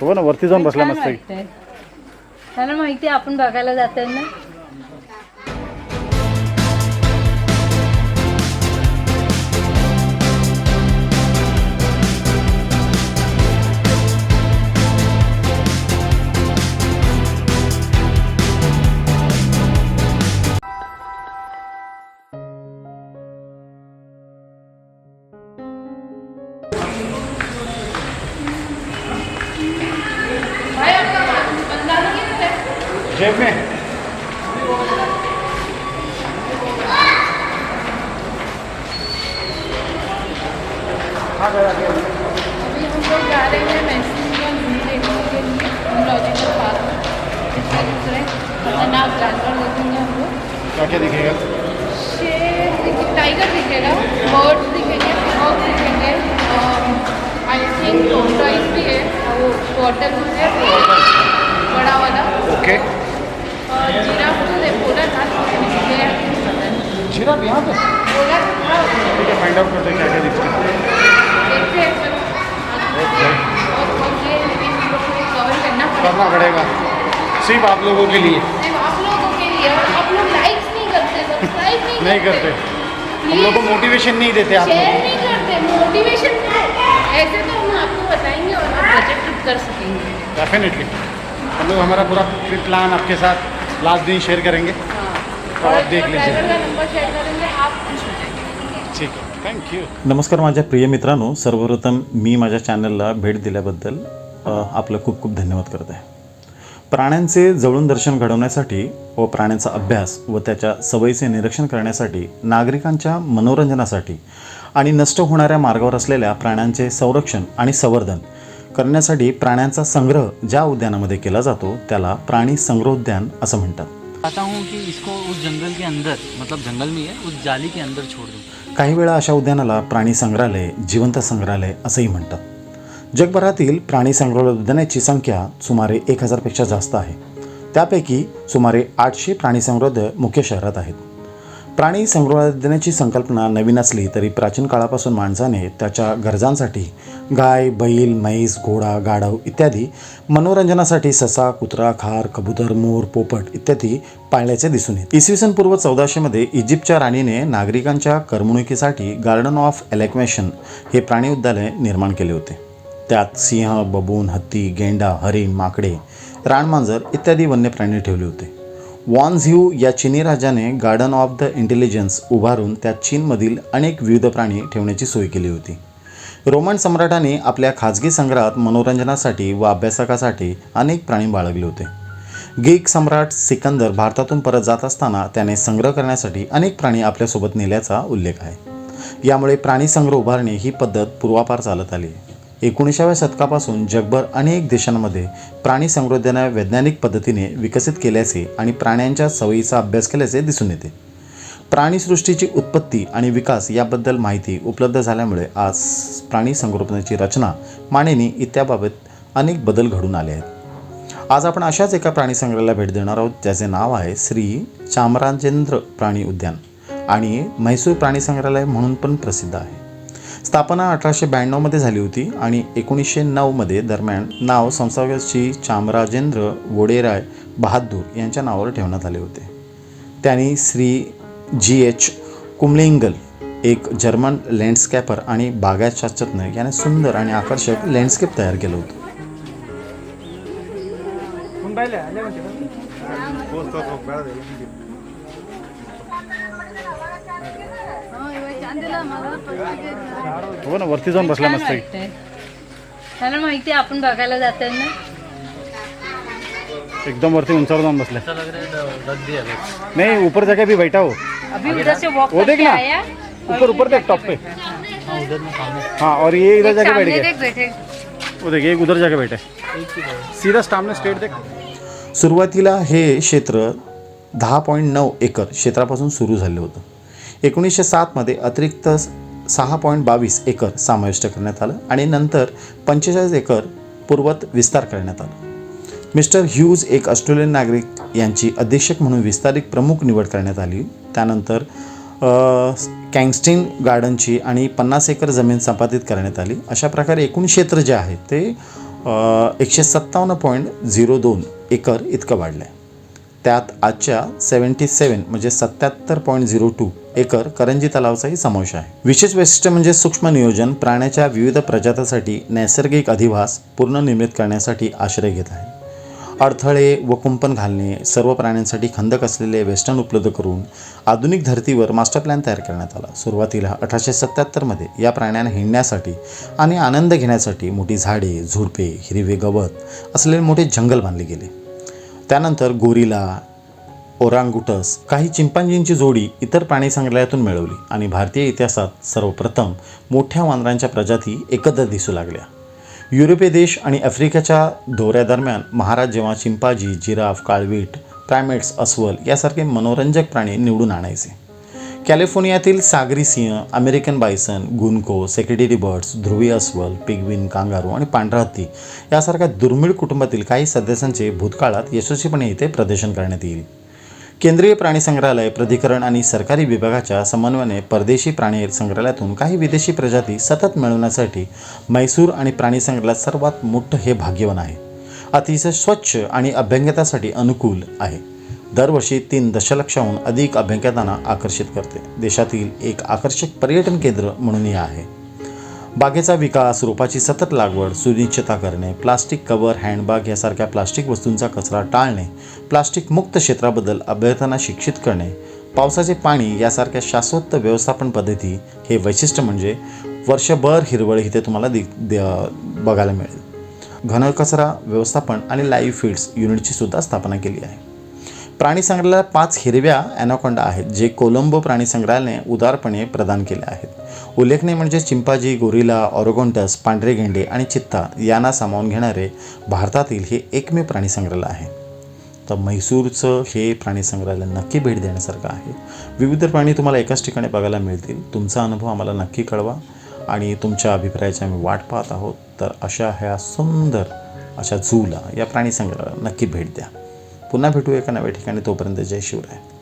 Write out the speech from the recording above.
हो ना वरती जाऊन बसला मस्त. त्याला माहिती आपण बघायला जातोय ना जेब में। हाँ अभी हम लोग जा रहे हैं मैक्सिमम घूम देखने के लिए जूलॉजिकल पार्क इसका दूसरे खतरनाक जानवर देखेंगे हम लोग। क्या क्या दिखेगा? शेर दिखे- टाइगर दिखेगा बर्ड्स दिखेंगे पिकॉक दिखेंगे आई थिंक टोटाइज भी है वो वाटर यहाँ पे। ठीक है फाइंड आउट करते हैं क्या क्या दिखता है करना पड़ेगा। सिर्फ़ आप लोगों के लिए। आप लोगों के लिए और आप लोग लाइक्स नहीं करते नहीं नहीं करते। हम लोग को मोटिवेशन नहीं देते आप मोटिवेशन ऐसे तो हम आपको बताएँगे और आप बजट ट्रिप कर सकेंगे। डेफिनेटली हम लोग हमारा पूरा ट्रिप प्लान आपके साथ लास्ट दिन शेयर करेंगे। तो आप देख लीजिए। ड्राइवर का नंबर शेयर करेंगे आप खुश हो जाएंगे। ठीक आहे थँक्यू नमस्कार माझ्या प्रिय मित्रांनो सर्वप्रथम मी माझ्या चॅनलला भेट दिल्याबद्दल आपलं खूप खूप धन्यवाद करत आहे. प्राण्यांचे जवळून दर्शन घडवण्यासाठी व प्राण्यांचा अभ्यास व त्याच्या सवयीचे निरीक्षण करण्यासाठी नागरिकांच्या मनोरंजनासाठी आणि नष्ट होणाऱ्या मार्गावर असलेल्या प्राण्यांचे संरक्षण आणि संवर्धन करण्यासाठी प्राण्यांचा संग्रह ज्या उद्यानामध्ये केला जातो त्याला प्राणी संग्रहोद्यान असं म्हणतात. चाहता हूँ कि इसको उस जंगल के अंदर मतलब जंगल में है उस जाली के अंदर छोड़ दूँ। काही वेळा अशा उद्यानाला प्राणी संग्रहालय जिवंत संग्रहालय असंही म्हणतात. जगभरातील प्राणी संग्रहालय उद्यानाची संख्या सुमारे एक हजारपेक्षा जास्त आहे. त्यापैकी सुमारे आठशे प्राणी संग्रहालय मुख्य शहरात आहेत. प्राणी संग्रहालयाची संकल्पना नवीन असली तरी प्राचीन काळापासून माणसाने त्याच्या गरजांसाठी गाय बैल म्हैस घोडा गाढव इत्यादी मनोरंजनासाठी ससा कुत्रा खार कबूतर मोर पोपट इत्यादी पाळल्याचे दिसून येते. इसवी सन पूर्व चौदाशेमध्ये इजिप्तच्या राणीने नागरिकांच्या करमणुकीसाठी गार्डन ऑफ एलेक्वेशन हे प्राणी उद्यालय निर्माण केले होते. त्यात सिंह बबून हत्ती गेंडा हरिण माकडे रानमांजर इत्यादी वन्य प्राणी ठेवले होते. वॉन झ्यू या चिनी राजाने गार्डन ऑफ द इंटेलिजन्स उभारून त्यात चीनमधील अनेक विविध प्राणी ठेवण्याची सोय केली होती. रोमन सम्राटाने आपल्या खाजगी संग्रहात मनोरंजनासाठी व अभ्यासकासाठी अनेक प्राणी बाळगले होते. ग्रीक सम्राट सिकंदर भारतातून परत जात असताना त्याने संग्रह करण्यासाठी अनेक प्राणी आपल्यासोबत नेल्याचा उल्लेख आहे. यामुळे प्राणी संग्रह उभारणे ही पद्धत पूर्वापार चालत आली. एकोणीसाव्या शतकापासून जगभर अनेक देशांमध्ये प्राणी संवर्धना वैज्ञानिक पद्धतीने विकसित केल्याचे आणि प्राण्यांच्या सवयीचा अभ्यास केल्याचे दिसून येते. प्राणीसृष्टीची उत्पत्ती आणि विकास याबद्दल माहिती उपलब्ध झाल्यामुळे आज प्राणी संगोपनाची रचना मांडणी इत्याबाबत अनेक बदल घडून आले आहेत. आज आपण अशाच एका प्राणी संग्रहालयाला भेट देणार आहोत ज्याचे नाव आहे श्री चामराजेंद्र प्राणी उद्यान. आणि म्हैसूर प्राणी संग्रहालय म्हणून पण प्रसिद्ध आहे. स्थापना अठराशे ब्याण्णवमध्ये झाली होती आणि एकोणीसशे नऊमध्ये दरम्यान नाव संस्थापकाची चामराजेंद्र वोडेराय बहादूर यांच्या नावावर ठेवण्यात आले होते. त्यांनी श्री जी एच कुमलिंगल एक जर्मन लँडस्कॅपर आणि बागायतशास्त्रज्ञ याने सुंदर आणि आकर्षक लँडस्केप तयार केलं होतं. हो ना वरती जाऊन बसला मस्त. त्याला माहिती आहे आपण बघायला जातोय ना. एकदम वरती उंचावर जाऊन बसले नहीं ऊपर जगह भी बैठा हो. अभी उधर से वॉक वो देख ना, आया? ऊपर ऊपर देख टॉप पे. हाँ उधर में सामने। हाँ और ये इधर जाके बैठ गए देख वो देखिए एक उधर जाके बैठे सीधा सामने स्ट्रेट देख। सुरुवातीला हे क्षेत्र दहा पॉईंट नऊ एकर क्षेत्रापासून सुरू झालं होतं. एकोणीसशे सातमध्ये अतिरिक्त सहा पॉईंट बावीस एकर समाविष्ट करण्यात आलं आणि नंतर पंचेचाळीस एकर पूर्वत विस्तार करण्यात आला. मिस्टर ह्यूज एक ऑस्ट्रेलियन नागरिक यांची अधीक्षक म्हणून विस्तारित प्रमुख निवड करण्यात आली. त्यानंतर कँगस्टीन गार्डनची आणि पन्नास एकर जमीन संपादित करण्यात आली. अशा प्रकारे एकूण क्षेत्र जे आहे ते एकशे सत्तावन्न पॉईंट झिरो दोन एकर इतकं वाढलं आहे त्यात आजच्या सेवन्टी सेवन म्हणजे सत्याहत्तर point zero two acre Karanji तलावचाही समावेश आहे. विशेष वैशिष्ट्य म्हणजे सूक्ष्म नियोजन प्राण्याच्या विविध प्रजातासाठी नैसर्गिक अधिवास पुनर्निर्मित करण्यासाठी आश्रय घेत आहे. अडथळे व कुंपण घालणे सर्व प्राण्यांसाठी खंदक असलेले वेस्टर्न उपलब्ध करून आधुनिक धर्तीवर मास्टर प्लॅन तयार करण्यात आला. सुरुवातीला अठराशे सत्त्याहत्तरमध्ये या प्राण्यांना हिंडण्यासाठी आणि आनंद घेण्यासाठी मोठी झाडे झुडपे हिरवे गवत असलेले मोठे जंगल बांधले गेले. त्यानंतर गोरिला ओरांगुटस. काही चिंपांजींची जोडी इतर प्राणी संग्रहालयातून मिळवली आणि भारतीय इतिहासात सर्वप्रथम मोठ्या वानरांच्या प्रजाती एकत्र दिसू लागल्या. युरोपीय देश आणि आफ्रिकेच्या दौऱ्यादरम्यान महाराज जेव्हा चिंपाजी जिराफ काळवीट प्रायमेट्स अस्वल यासारखे मनोरंजक प्राणी निवडून आणायचे. कॅलिफोर्नियातील सागरी सिंह अमेरिकन बायसन गुनको सेक्रेटरी बर्ड्स ध्रुवीय अस्वल पिगविन कांगारू आणि पांढरा हत्ती यासारख्या दुर्मिळ कुटुंबातील काही सदस्यांचे भूतकाळात यशस्वीपणे इथे प्रदर्शन करण्यात येईल. केंद्रीय प्राणी संग्रहालय प्राधिकरण आणि सरकारी विभागाच्या समन्वयाने परदेशी प्राणी संग्रहालयातून काही विदेशी प्रजाती सतत मिळवण्यासाठी म्हैसूर आणि प्राणी संग्रहालयात सर्वात मोठं हे भाग्यवान आहे. अतिशय स्वच्छ आणि अभ्यंगतासाठी अनुकूल आहे. दरवर्षी तीन दशलक्षाहून अधिक अभ्यंगतांना आकर्षित करते. देशातील एक आकर्षक पर्यटन केंद्र म्हणून हे आहे. बागेचा विकास रोपाची सतत लागवड सुनिश्चितता करणे प्लास्टिक कवर हँडबॅग यासारख्या प्लास्टिक वस्तूंचा कचरा टाळणे प्लास्टिक मुक्त क्षेत्राबद्दल अभ्यर्थ्यांना शिक्षित करणे पावसाचे पाणी यासारख्या शाश्वत व्यवस्थापन पद्धती हे वैशिष्ट्य म्हणजे वर्षभर हिरवळ इथे तुम्हाला दि बघायला मिळेल. घनकचरा व्यवस्थापन आणि लाईव्ह फीड्स युनिटची सुद्धा स्थापना केली आहे. प्राणी संग्रहालयात पाच हिरव्या ॲनाकोंडा आहेत जे कोलंबो प्राणी संग्रहालयाने उदारपणे प्रदान केले आहेत. उल्लेखनीय म्हणजे चिंपाजी गोरिला ऑरोगोंटस पांढरे गेंडे आणि चित्ता यांना सामावून घेणारे भारतातील हे एकमेव प्राणीसंग्रहालय आहे. तर म्हैसूरचं हे प्राणीसंग्रहालय नक्की भेट देण्यासारखं आहे. विविध प्राणी तुम्हाला एकाच ठिकाणी बघायला मिळतील. तुमचा अनुभव आम्हाला नक्की कळवा. आणि तुमच्या अभिप्रायाची आम्ही वाट पाहत आहोत. तर अशा ह्या सुंदर अशा झूला या प्राणीसंग्रहाला नक्की भेट द्या. पुन्हा भेटू एका नव्या ठिकाणी. तोपर्यंत जय शिवराय.